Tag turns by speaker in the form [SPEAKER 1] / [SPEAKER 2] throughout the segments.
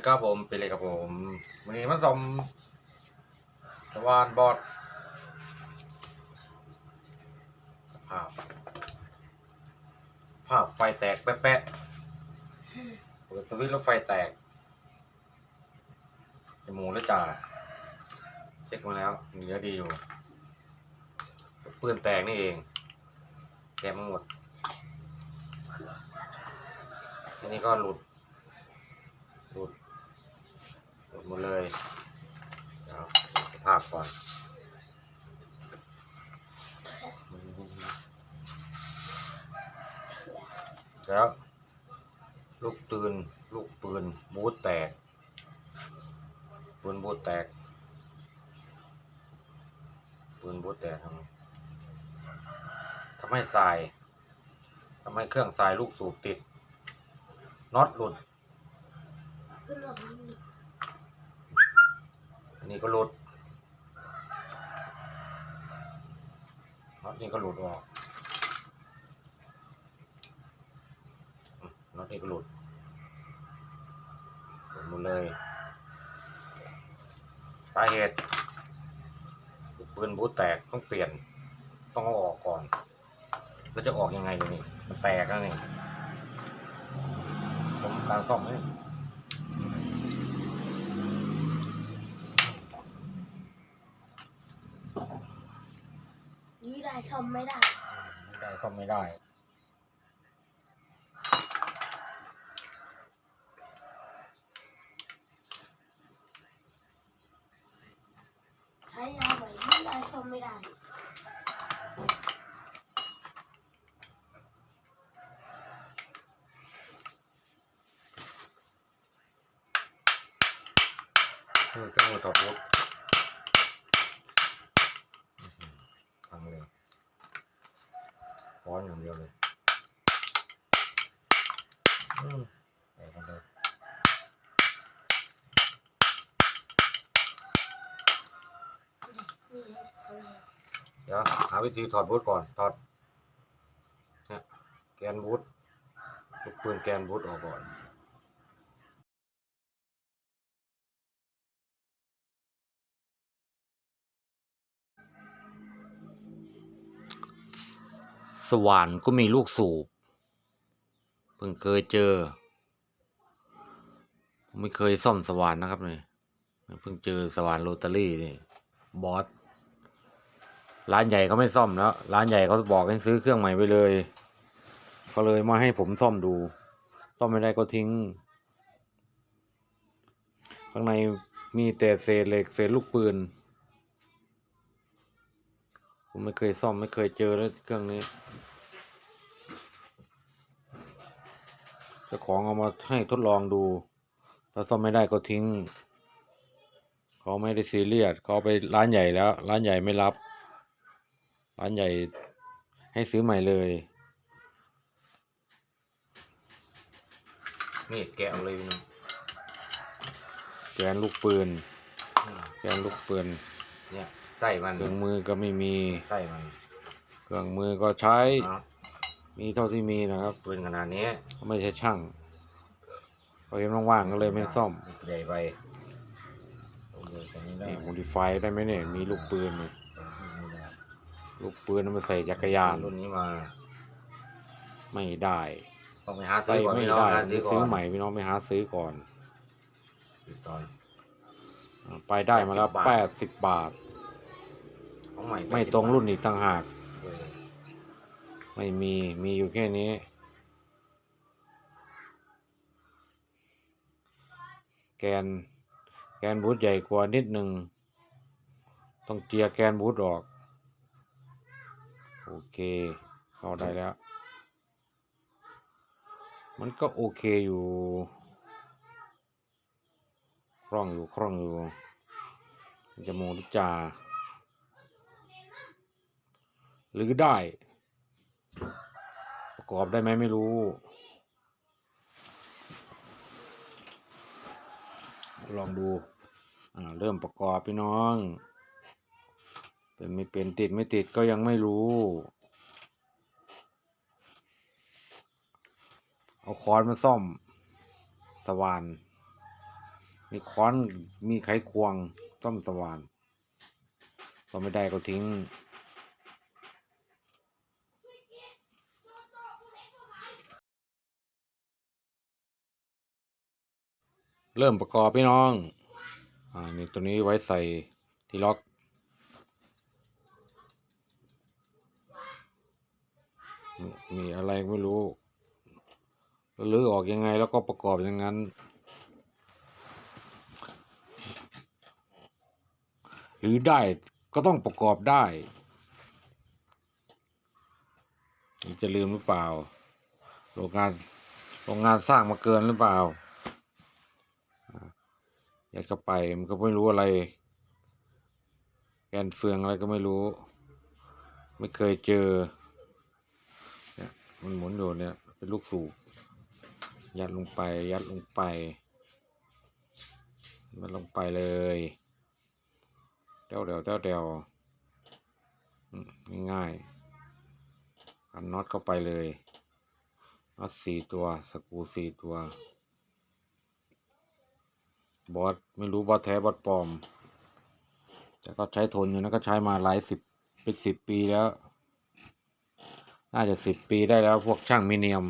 [SPEAKER 1] ดีครับผมเป็นเลยครับผมวันนี้มาสมสวานบอดภาพ ภาพไฟแตกแป๊ะๆเปิดสวิตช์แล้วไฟแตกจมูกแล้วจ่าเช็คมาแล้วเหลือดีอยู่ปืนแตกนี่เองแกมาหมดอันนี้ก็หลุด หลุด ดหมดเลยเดี๋ยวภาพก่อนแล้วลูกปืนลูกปืนบูทแตกปืนบูทแตกปืนบูทแตกทำไมทำให้สายทำให้เครื่องสายลูกสูบติดน็อตหลุด
[SPEAKER 2] นี่
[SPEAKER 1] ก็หลุดน็อตนี้ก็หลุดออกน็อตนี้ก็หลุดหลุดหมดเลยสาเหตุปืนบูทแตกต้องเปลี่ยน ต้องเอาออกก่อน แล้วจะออกยังไงอยู่นี่มันแตกแล้วนี่ผมการซ่อมนี่
[SPEAKER 2] ยื้อได้ ซ่อมไม่ได้
[SPEAKER 1] ไม่ได้ซ่อมไม่ได้
[SPEAKER 2] ใช้ยาใหม่ยื้อได้ซ่อมไม่ได้
[SPEAKER 1] คือเครื่องมือถอดวุฒิทำเลย ร้อนอย่างเดียวเลยใส่กันเลย
[SPEAKER 2] นี่เดี๋
[SPEAKER 1] ยวหาวิธีถอดบูทก่อนถอดแกนบูทปืนแกนบูทออกก่อน สว่านก็มีลูกสูบ เพิ่งเคยเจอ ไม่เคยซ่อมสว่านนะครับเนี่ยเพิ่งเจอสว่านโรตารี่นี่บอสร้านใหญ่เขาไม่ซ่อมแล้ว ร้านใหญ่เขาบอกให้ซื้อเครื่องใหม่ไปเลยเขาเลยมาให้ผมซ่อมดู ซ่อมไม่ได้ก็ทิ้ง ข้างในมีแต่เศษเหล็กเศษลูกปืน ผมไม่เคยซ่อมไม่เคยเจอแล้วเครื่องนี้ เจ้าของเอามาให้ทดลองดู ถ้าซ่อมไม่ได้ก็ทิ้ง เขาไม่ได้ซีเรียสเขาเอาไปร้านใหญ่แล้ว ร้านใหญ่ไม่รับ ร้านใหญ่ให้ซื้อใหม่เลยนี่แกะเอาเลยพี่น้องแกนลูกปืน แกนลูกปืน
[SPEAKER 3] เนี่ยไส้มัน
[SPEAKER 1] เครื่องมือก็ไม่มี
[SPEAKER 3] ไส้มัน
[SPEAKER 1] เครื่องมือก็ใช้
[SPEAKER 3] เนาะ
[SPEAKER 1] มีเท่าที่มีนะครับ
[SPEAKER 3] ปืนขนาดนี้
[SPEAKER 1] ไม่ใช่ช่างพอเห็นว่างๆก็เลยไม่ซ่อม
[SPEAKER 3] ใหญ่ไปโอ้โหตรงนี้ได้
[SPEAKER 1] นี่โมดิฟายได้ไหมเนี่ยมีลูกปืนเนี่ยลูกปืนเอามาใส่จักรยาน
[SPEAKER 3] รุ่นนี้มา
[SPEAKER 1] ไม่ได้
[SPEAKER 3] ต้องไปหาซื้
[SPEAKER 1] ใส่
[SPEAKER 3] อก่อน
[SPEAKER 1] ไม่
[SPEAKER 3] พี่น้อง
[SPEAKER 1] ได้
[SPEAKER 3] หา
[SPEAKER 1] ไป
[SPEAKER 3] ซื้อก่อ
[SPEAKER 1] ซื้อนใหม่พี่น้องไปหาซื้อก่อน
[SPEAKER 3] ติดตอน
[SPEAKER 1] อ่าไปได้มาแล้ว
[SPEAKER 3] 80
[SPEAKER 1] แปดสิบบาท
[SPEAKER 3] ของใหม่
[SPEAKER 1] ไม่
[SPEAKER 3] 80
[SPEAKER 1] ตรงรุ่นอีกต่างหาก
[SPEAKER 3] เออ
[SPEAKER 1] ไม่มี มีอยู่แค่นี้ แกน แกนบูทใหญ่กว่านิดหนึ่ง ต้องเจียแกนบูทออก โอเค เข้าได้แล้ว มันก็โอเคอยู่ คล่องอยู่ คล่องอยู่ จะโมดิจาหรือได้ ประกอบได้ไหมไม่รู้ ลองดูเริ่มประกอบพี่น้อง เป็นไม่เป็นติดไม่ติดก็ยังไม่รู้ เอาค้อนมาซ่อมสว่าน มีค้อนมีไขควงซ่อมสว่านพอไม่ได้ก็ทิ้ง เริ่มประกอบพี่น้อง อ่า นี่ตัวนี้ไว้ใส่ที่ล็อก มีอะไรไม่รู้หรือออกยังไงแล้วก็ประกอบอย่างนั้น หรือได้ก็ต้องประกอบได้จะลืมหรือเปล่า โรงงาน โรงงานสร้างมาเกินหรือเปล่า ยากจะไปมันก็ไม่รู้อะไร แกนเฟืองอะไรก็ไม่รู้ ไม่เคยเจอเนี่ยมันหมุนอยู่เนี่ยเป็นลูกสูบยัดลงไป ยัดลงไปมันลงไปเลยเดวเดวเดวเดวอืมง่ายๆกันน็อตเข้าไปเลยน็อตสี่ตัวสกูสี่ตัว บอสไม่รู้บอสแท้บอสปลอม แต่ก็ใช้ทนอยู่นะก็ใช้มาหลายสิบเป็นสิบปีแล้ว น่าจะสิบปีได้แล้วพวกช่างมิเนียม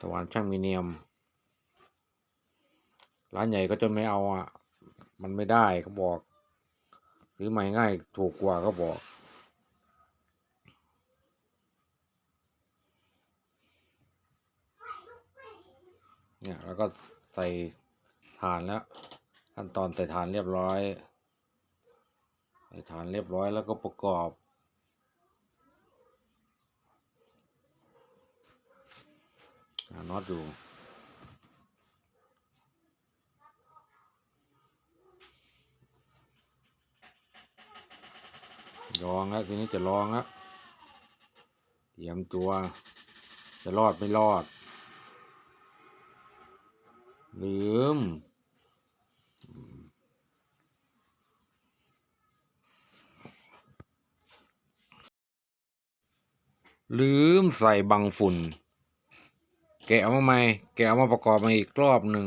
[SPEAKER 1] ตะวันช่างมิเนียม ร้านใหญ่ก็จะไม่เอาอะ มันไม่ได้เขาบอก ซื้อใหม่ง่ายถูกกว่าก็บอกเนี่ยแล้วก็ใส่ ฐานแล้ว ขั้นตอนใส่ฐานเรียบร้อย ใส่ฐานเรียบร้อยแล้วก็ประกอบ น็อตอยู่ลองแล้วทีนี้จะลองแล้วเตรียมตัว จะรอดไม่รอด ลืม ลืมใส่บังฝุ่น แกะเอามาใหม่แกะเอามาประกอบมาอีกรอบหนึ่ง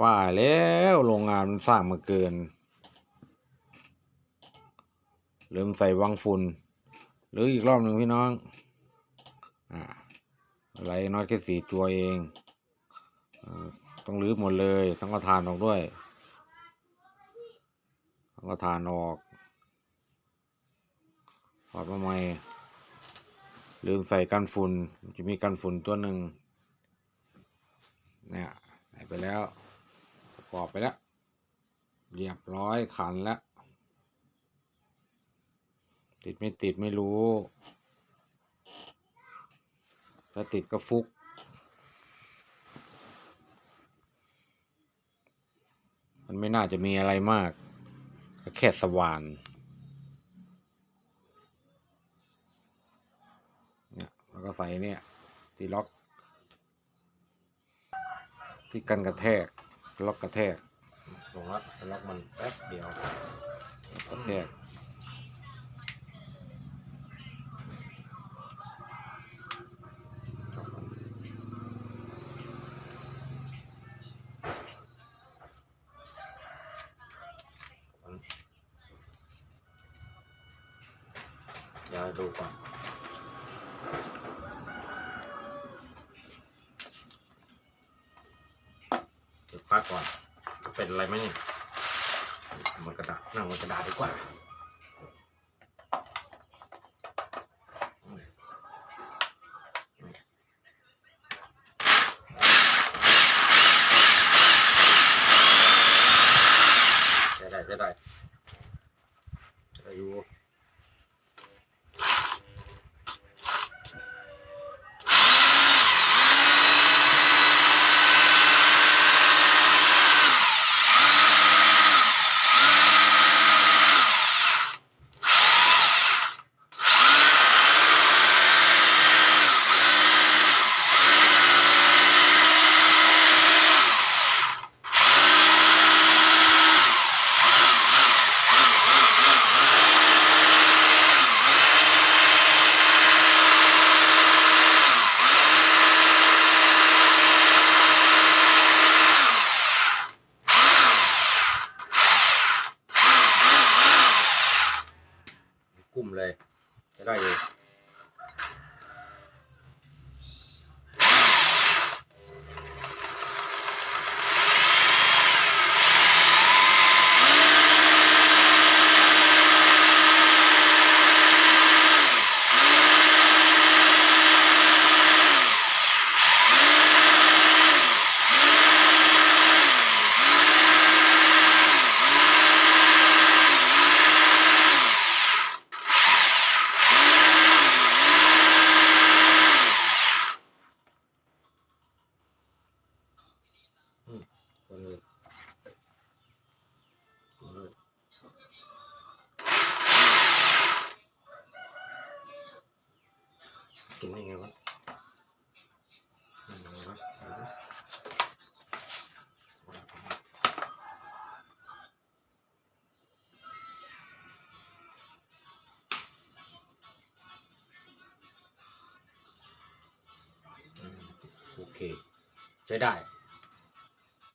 [SPEAKER 1] ว่าแล้วโรงงานมันสร้างมาเกิน ลืมใส่บังฝุ่น หรืออีกรอบหนึ่งพี่น้อง อ่าอะไรน้อยแค่สี่ตัวเองต้องรื้อหมดเลยต้องเอาทานออกด้วยต้องเอาทานออกถอดมาใหม่ ลืมใส่กันฝุ่นจะมีกันฝุ่นตัวหนึ่งเนี่ยใส่ไปแล้วประกอบไปแล้ว เรียบร้อยขันแล้ว ติดไม่ติดไม่รู้ ถ้าติดก็ฟุกมันไม่น่าจะมีอะไรมาก ก็แค่สว่าน เนี่ย แล้วก็ใส่เนี่ยที่ล็อก ที่กันกระแทก ล็อกกระแทก
[SPEAKER 3] ลงแล้วล็อกมันแป๊บเดียว
[SPEAKER 1] กระแทก
[SPEAKER 3] เดี๋ยวดูก่อน ก่อน เป็นอะไรไหมเนี่ยมันกระดาษนั่งบนกระดาษดีกว่า นได้ไงวะกินได้ไงวะโอเค ใช้ได้